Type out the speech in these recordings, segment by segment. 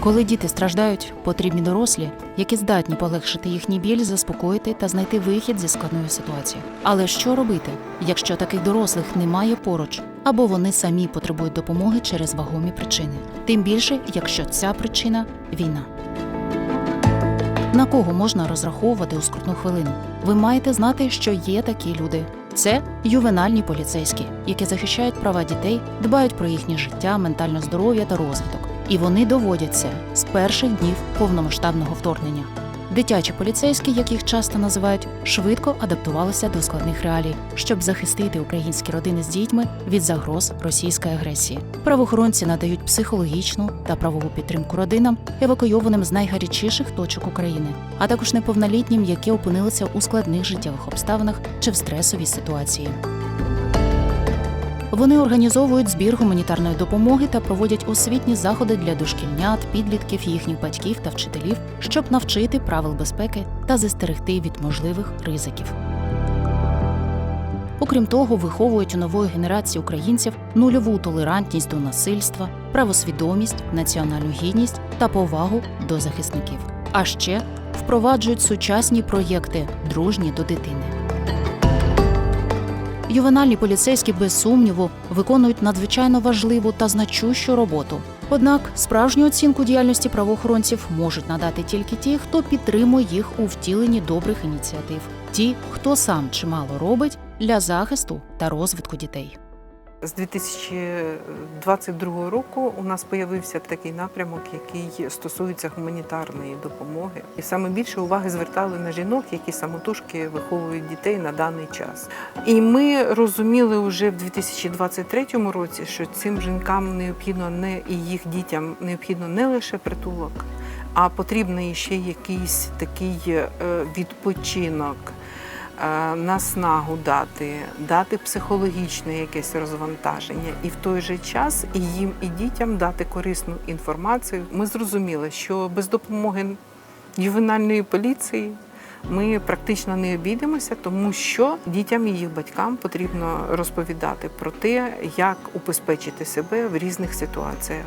Коли діти страждають, потрібні дорослі, які здатні полегшити їхній біль, заспокоїти та знайти вихід зі складної ситуації. Але що робити, якщо таких дорослих немає поруч, або вони самі потребують допомоги через вагомі причини? Тим більше, якщо ця причина війна. На кого можна розраховувати у скрутну хвилину? Ви маєте знати, що є такі люди. Це ювенальні поліцейські, які захищають права дітей, дбають про їхнє життя, ментальне здоров'я та розвиток. І вони доводяться з перших днів повномасштабного вторгнення. Дитячі поліцейські, як їх часто називають, швидко адаптувалися до складних реалій, щоб захистити українські родини з дітьми від загроз російської агресії. Правоохоронці надають психологічну та правову підтримку родинам, евакуйованим з найгарячіших точок України, а також неповнолітнім, які опинилися у складних життєвих обставинах чи в стресовій ситуації. Вони організовують збір гуманітарної допомоги та проводять освітні заходи для дошкільнят, підлітків, їхніх батьків та вчителів, щоб навчити правил безпеки та застерегти від можливих ризиків. Окрім того, виховують у нової генерації українців нульову толерантність до насильства, правосвідомість, національну гідність та повагу до захисників. А ще впроваджують сучасні проєкти дружні до дитини. Ювенальні поліцейські без сумніву виконують надзвичайно важливу та значущу роботу. Однак справжню оцінку діяльності правоохоронців можуть надати тільки ті, хто підтримує їх у втіленні добрих ініціатив, ті, хто сам чимало робить для захисту та розвитку дітей. З 2022 року у нас з'явився такий напрямок, який стосується гуманітарної допомоги. І саме більше уваги звертали на жінок, які самотужки виховують дітей на даний час. І ми розуміли вже в 2023 році, що цим жінкам необхідно не і їх дітям необхідно не лише притулок, а потрібний ще якийсь такий е, відпочинок наснагу дати, дати психологічне якесь розвантаження, і в той же час і їм, і дітям дати корисну інформацію. Ми зрозуміли, що без допомоги ювенальної поліції. Ми практично не обійдемося, тому що дітям і їх батькам потрібно розповідати про те, як убезпечити себе в різних ситуаціях.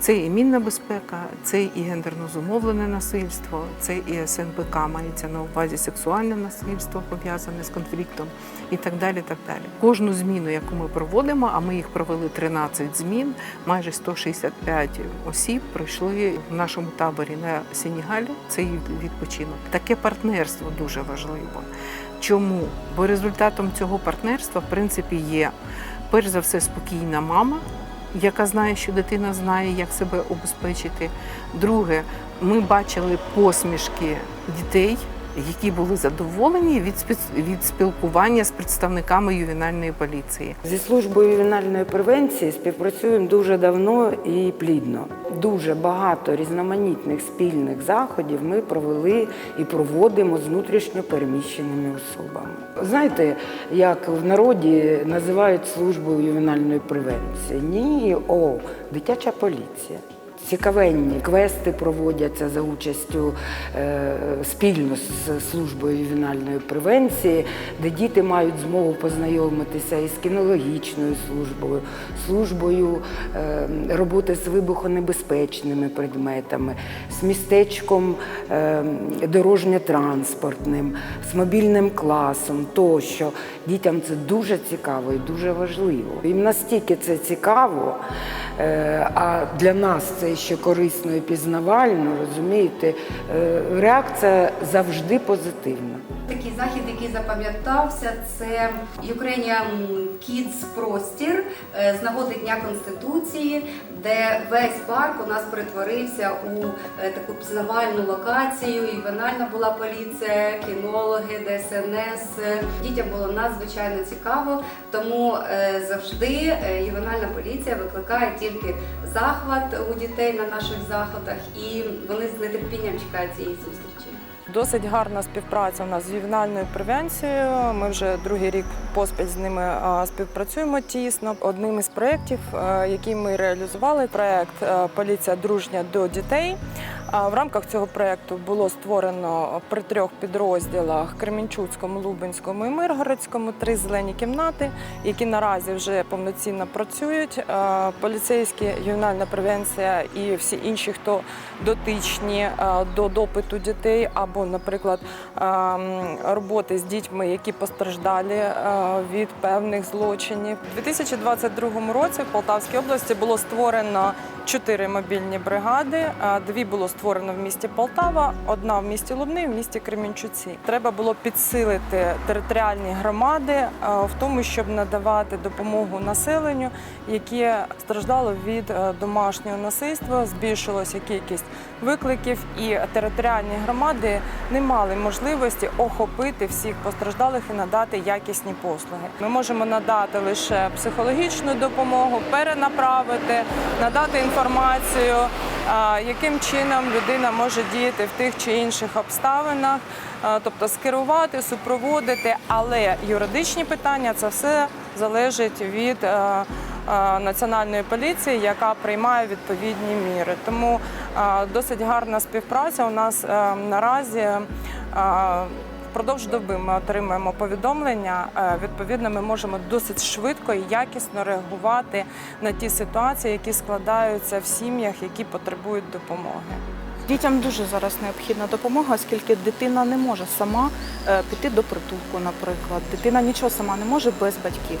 Це і мінна безпека, це і гендерно зумовлене насильство, це і СНБК мається на увазі сексуальне насильство пов'язане з конфліктом і так далі. так далі. Кожну зміну, яку ми проводимо, а ми їх провели 13 змін, майже 165 осіб пройшли в нашому таборі на Сенігалі цей відпочинок. Таке партнерство дуже важливо. Чому? Бо результатом цього партнерства, в принципі, є перш за все спокійна мама, яка знає, що дитина знає, як себе убезпечити. Друге, ми бачили посмішки дітей, які були задоволені від від спілкування з представниками ювенальної поліції. Зі службою ювенальної превенції співпрацюємо дуже давно і плідно. Дуже багато різноманітних спільних заходів ми провели і проводимо з внутрішньо особами. Знаєте, як в народі називають службою ювенальної превенції? Ні, о, дитяча поліція. Цікавенні квести проводяться за участю е, спільно з службою ювенальної превенції, де діти мають змогу познайомитися із кінологічною службою, службою е, роботи з вибухонебезпечними предметами, з містечком е, дорожньо-транспортним, з мобільним класом тощо. Дітям це дуже цікаво і дуже важливо. Їм настільки це цікаво. А для нас це ще корисно і пізнавально, розумієте, Е, реакція завжди позитивна. Такий захід, який запам'ятався, це Ukrainian Kids простір е, з нагоди Дня Конституції, де весь парк у нас перетворився у е, таку пізнавальну локацію. І венальна була поліція, кінологи, ДСНС. Дітям було надзвичайно цікаво, тому завжди ювенальна поліція викликає тільки захват у дітей на наших заходах, і вони з нетерпінням чекають цієї зустрічі. Досить гарна співпраця у нас з ювенальною превенцією. Ми вже другий рік поспіль з ними співпрацюємо тісно. Одним із проєктів, е, який ми реалізували, проєкт е, Поліція дружня до дітей. В рамках цього проєкту було створено при трьох підрозділах Кремінчуцькому, Лубенському і Миргородському три зелені кімнати, які наразі вже повноцінно працюють. Поліцейські, ювенальна превенція і всі інші, хто дотичні до допиту дітей, або, наприклад, роботи з дітьми, які постраждалі е, від певних злочинів. У 2022 році в Полтавській області було створено чотири мобільні бригади. Дві було створено в місті Полтава, одна в місті Лубни, в місті Кремінчуці. Треба було підсилити територіальні громади е, в тому, щоб надавати допомогу населенню, яке страждало від е, домашнього насильства. Збільшилася кількість викликів, і територіальні громади не мали можливості охопити всіх постраждалих і надати якісні послуги. Ми можемо надати лише психологічну допомогу, перенаправити, надати інформацію, а, яким чином людина може діяти в тих чи інших обставинах, тобто скерувати, супроводити, але юридичні питання це все залежить від. е, е, Національної поліції, яка приймає відповідні міри, тому е, досить гарна співпраця у нас е, наразі. Впродовж доби ми отримуємо повідомлення. е, Відповідно, ми можемо досить швидко і якісно реагувати на ті ситуації, які складаються в сім'ях, які потребують допомоги. Дітям дуже зараз необхідна допомога, оскільки дитина не може сама е, піти до притулку, наприклад. Дитина нічого сама не може без батьків.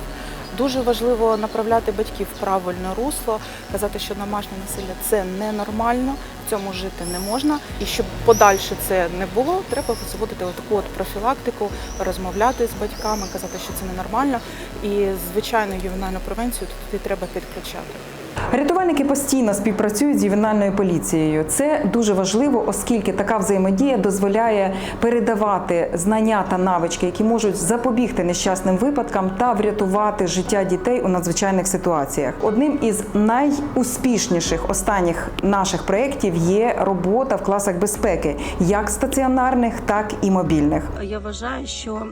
Дуже важливо направляти батьків в правильне русло, казати, що домашнє насилля це ненормально, цьому жити не можна. І щоб подальше це не було, треба заводити таку от профілактику, розмовляти з батьками, казати, що це ненормально. І звичайно, ювенальну превенцію туди треба підключати. Рятувальники постійно співпрацюють з ювенальною поліцією. Це дуже важливо, оскільки така взаємодія дозволяє передавати знання та навички, які можуть запобігти нещасним випадкам та врятувати життя дітей у надзвичайних ситуаціях. Одним із найуспішніших останніх наших проєктів є робота в класах безпеки, як стаціонарних, так і мобільних. Я вважаю, що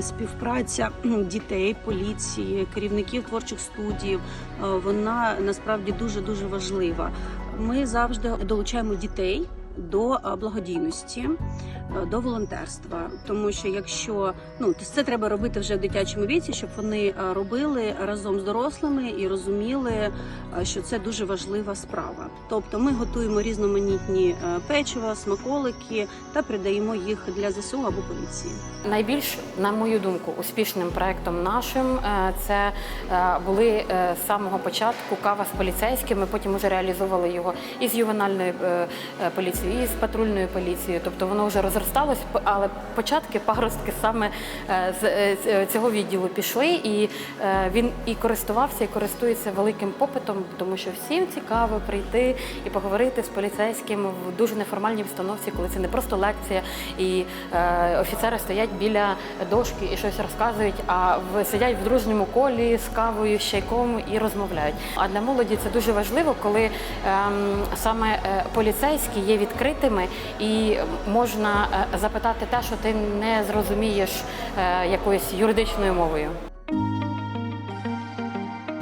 співпраця дітей, поліції, керівників творчих студій, е, вона насправді дуже дуже важлива. Ми завжди долучаємо дітей до е, благодійності, до волонтерства. Тому що якщо ну це треба робити вже в дитячому віці, щоб вони е, робили разом з дорослими і розуміли, е, що це дуже важлива справа. Тобто ми готуємо різноманітні е, печива, смаколики та передаємо їх для ЗСУ або поліції. Найбільш, на мою думку, успішним проектом нашим е, це е, були е, з самого початку кава з поліцейськими. Потім вже реалізовували його і з ювенальною е, е, поліцією, і з патрульною поліцією. Тобто воно вже розросталось, але початки паростки саме е, з е, е, цього відділу пішли, і він і користувався, і користується великим попитом, тому що всім цікаво прийти і поговорити з поліцейським в дуже неформальній обстановці, коли це не просто лекція, і офіцери стоять біля дошки і щось розказують, а сидять в дружньому колі з кавою, з чайком і розмовляють. А для молоді це дуже важливо, коли ем, саме поліцейські є відкритими і можна запитати те, що ти не зрозумієш е, якоюсь юридичною мовою.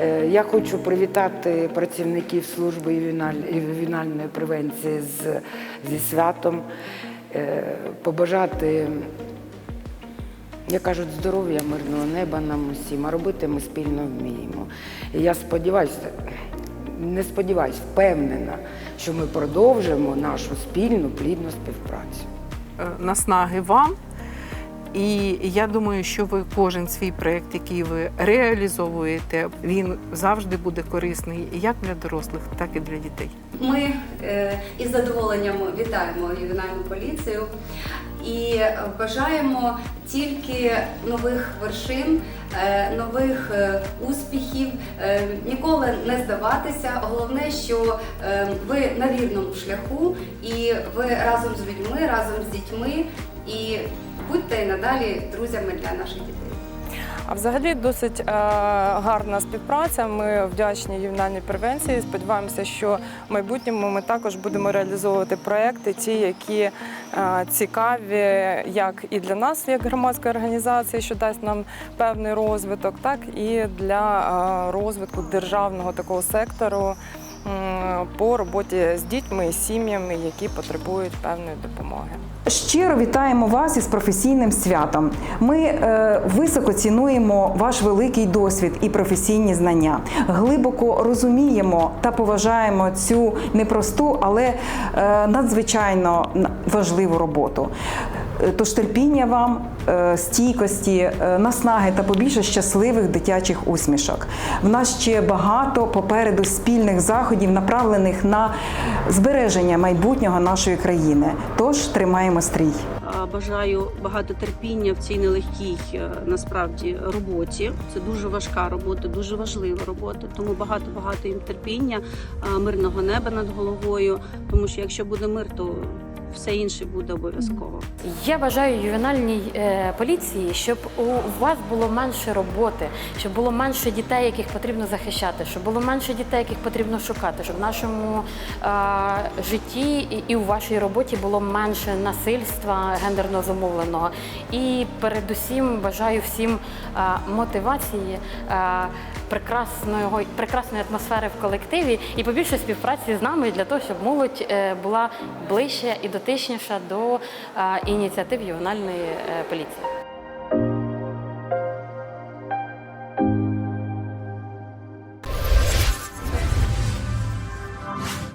Е, Я хочу привітати працівників служби ювеналь- ювенальної превенції з, зі святом, е, побажати, як кажуть, здоров'я, мирного неба нам усім, а робити ми спільно вміємо. І я сподіваюся, не сподіваюся, впевнена, що ми продовжимо нашу спільну плідну співпрацю. Е, наснаги вам. І я думаю, що ви кожен свій проєкт, який ви реалізовуєте, він завжди буде корисний як для дорослих, так і для дітей. Ми е, із задоволенням вітаємо ювенальну поліцію і бажаємо тільки нових вершин, е, нових е, успіхів, е, ніколи не здаватися. Головне, що ви на вірному шляху, і ви разом з людьми, разом з дітьми, і будьте і надалі друзями для наших дітей. А взагалі досить е, гарна співпраця. Ми вдячні ювенальній превенції. Сподіваємося, що в майбутньому ми також будемо реалізовувати проекти, ті, які е, цікаві як і для нас, як громадської організації, що дасть нам певний розвиток, так і для е, розвитку державного такого сектору. М, по роботі з дітьми і сім'ями, які потребують певної допомоги. Щиро вітаємо вас із професійним святом. Ми е, високо цінуємо ваш великий досвід і професійні знання. Глибоко розуміємо та поважаємо цю непросту, але е, надзвичайно важливу роботу. Е, Тож терпіння вам, е, стійкості, е, наснаги та побільше щасливих дитячих усмішок. В нас ще багато попереду спільних заходів, направлених на збереження майбутнього нашої країни. Тож тримаємо стрій. Бажаю багато терпіння в цій нелегкій насправді роботі. Це дуже важка робота, дуже важлива робота. Тому багато багато їм терпіння, мирного неба над головою. Тому що якщо буде мир, то все інше буде обов'язково. Я бажаю ювенальній е, поліції, щоб у вас було менше роботи, щоб було менше дітей, яких потрібно захищати, щоб було менше дітей, яких потрібно шукати, щоб в нашому е, житті і, і у вашій роботі було менше насильства гендерно зумовленого. І передусім бажаю всім е, мотивації. Е, Прекрасної прекрасної атмосфери в колективі і побільше співпраці з нами для того, щоб молодь е, була ближче і дотичніша до е, ініціатив ювенальної е, поліції.